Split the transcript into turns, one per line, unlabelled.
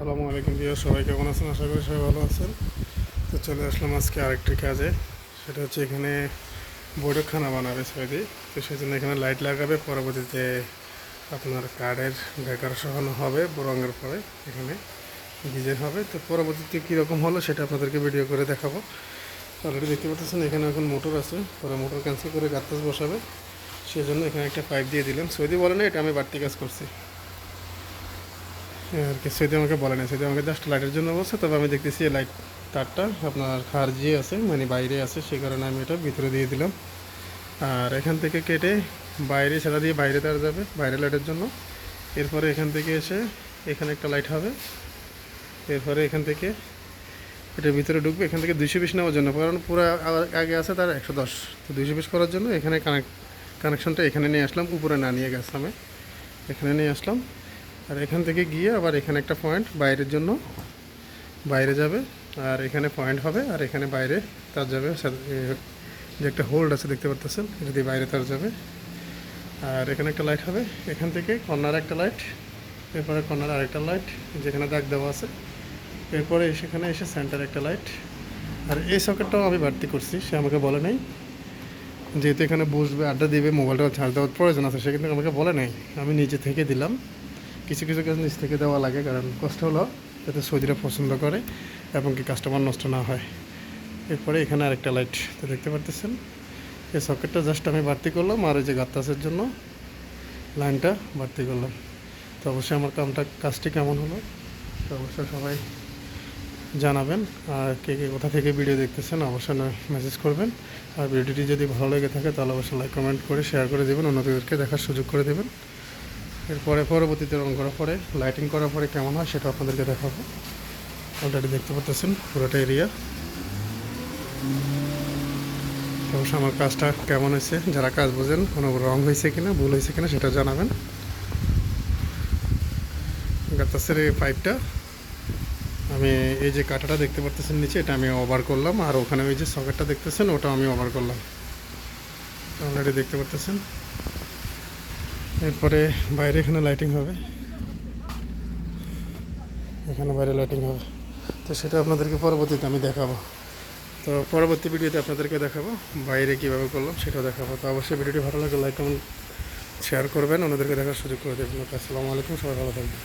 আসসালামু আলাইকুম বিয়ে সবাই, কেমন আছেন? আশা করি সবাই ভালো আছেন। তো চলে আসলাম আজকে আরেকটি কাজে। সেটা হচ্ছে এখানে বৈঠক খানা বানাবে সৈদি। তো সেই জন্য এখানে লাইট লাগাবে। পরবর্তীতে আপনার কার্ডের বেকার সহানো হবে রঙের পরে এখানে ডিজাইন হবে। তো পরবর্তীতে কীরকম হলো সেটা আপনাদেরকে ভিডিও করে দেখাবো। অলরেডি দেখতে পাচ্ছেন, এখানে এখন মোটর আছে। পরে মোটর ক্যান্সেল করে গাত্তাস বসাবে। সেই জন্য এখানে একটা পাইপ দিয়ে দিলাম সৌদি বলে না, এটা আমি বাড়তি কাজ করছি। আর কি সৈদি আমাকে বলে না সৈদি আমাকে জাস্ট লাইটের জন্য বলছে, তবে আমি দেখতেছি এই লাইট তারটা, আপনার খারজি আছে মানে বাইরে আছে সেই কারণে আমি এটা ভিতরে দিয়ে দিলাম। আর এখান থেকে কেটে বাইরে, সেটা দিয়ে বাইরে তার যাবে, বাইরে লাইটের জন্য। এরপরে এখান থেকে এসে এখানে একটা লাইট হবে। এরপরে এখান থেকে এটার ভিতরে ঢুকবে, এখান থেকে দুইশো বিশ নেওয়ার জন্য, কারণ পুরো আগে আছে তার একশো দশ। তো দুইশো বিশ করার জন্য এখানে কানেক্ট কানেকশনটা এখানে নিয়ে আসলাম, উপরে না নিয়ে গেছে আমি। এখানে নিয়ে আসলাম। আর এখান থেকে গিয়ে আবার এখানে একটা পয়েন্ট বাইরের জন্য বাইরে যাবে, আর এখানে পয়েন্ট হবে, আর এখানে বাইরে তার যাবে যে একটা হোল্ড আছে দেখতে পারতেছেন, এটা দিয়ে বাইরে তার যাবে। আর এখানে একটা লাইট হবে, এখান থেকে কর্নার একটা লাইট এরপরে কর্নার আরেকটা লাইট যেখানে দাগ দেওয়া আছে। এরপরে সেখানে এসে সেন্টার একটা লাইট আর এই সকেটটাও আমি বাড়তি করছি, সে আমাকে বলে নাই। যেহেতু এখানে বসবে, আড্ডা দেবে মোবাইলটা চার্জ দেওয়ার প্রয়োজন আছে, সে কিন্তু আমাকে বলে নাই। আমি নিজে থেকে দিলাম। কিছু কিছু কাজ নিচ থেকে দেওয়া লাগে, কারণ কষ্ট হলো যাতে সৌদিরা পছন্দ করে এবং কি কাস্টমার নষ্ট না হয়। এরপরে এখানে আরেকটা লাইট তো দেখতে পারতেছেন। এই সকেটটা জাস্ট আমি বাড়তি করলাম আর এই যে গাত্তাসের জন্য লাইনটা বাড়তি করলাম। তো অবশ্যই আমার কামটা কাজটি কেমন হলো? তো অবশ্যই সবাই জানাবেন। আর কে কে কোথা থেকে ভিডিও দেখতেছেন অবশ্যই মেসেজ করবেন। আর ভিডিওটি যদি ভালো লেগে থাকে তাহলে অবশ্যই লাইক কমেন্ট করে শেয়ার করে দেবেন। অন্যদেরকে দেখার সুযোগ করে দেবেন। এরপরে পরবর্তীতে রং করার পরে লাইটিং করার পরে কেমন হয় সেটা আপনাদেরকে দেখাবো। অলরেডি দেখতে পাচ্ছেন পুরোটা এরিয়া অবশ্য আমার কাজটা কেমন হয়েছে, যারা কাজ বোঝেন কোনো রং হয়েছে কিনা, ভুল হয়েছে কিনা সেটা জানাবেন। গাতাসের এই পাইপটা আমি এই যে কাঁটাটা দেখতে পাচ্ছেন নিচে, এটা আমি ওভার করলাম। আর ওখানে ওই যে সকেটটা দেখতেছেন, ওটা আমি ওভার করলাম। অলরেডি দেখতে পাচ্ছেন এরপরে বাইরে এখানে লাইটিং হবে। এখানে বাইরে লাইটিং হবে। তো সেটা আপনাদেরকে পরবর্তীতে আমি দেখাবো। তো পরবর্তী ভিডিওতে আপনাদেরকে দেখাবো বাইরে কীভাবে করলাম সেটাও দেখাবো। তো অবশ্যই ভিডিওটি ভালো লাগলে লাইক কমেন্ট শেয়ার করবেন। ওনাদেরকে দেখার সুযোগ করে দেবেন। আসসালামু আলাইকুম। সবাই ভালো থাকবেন।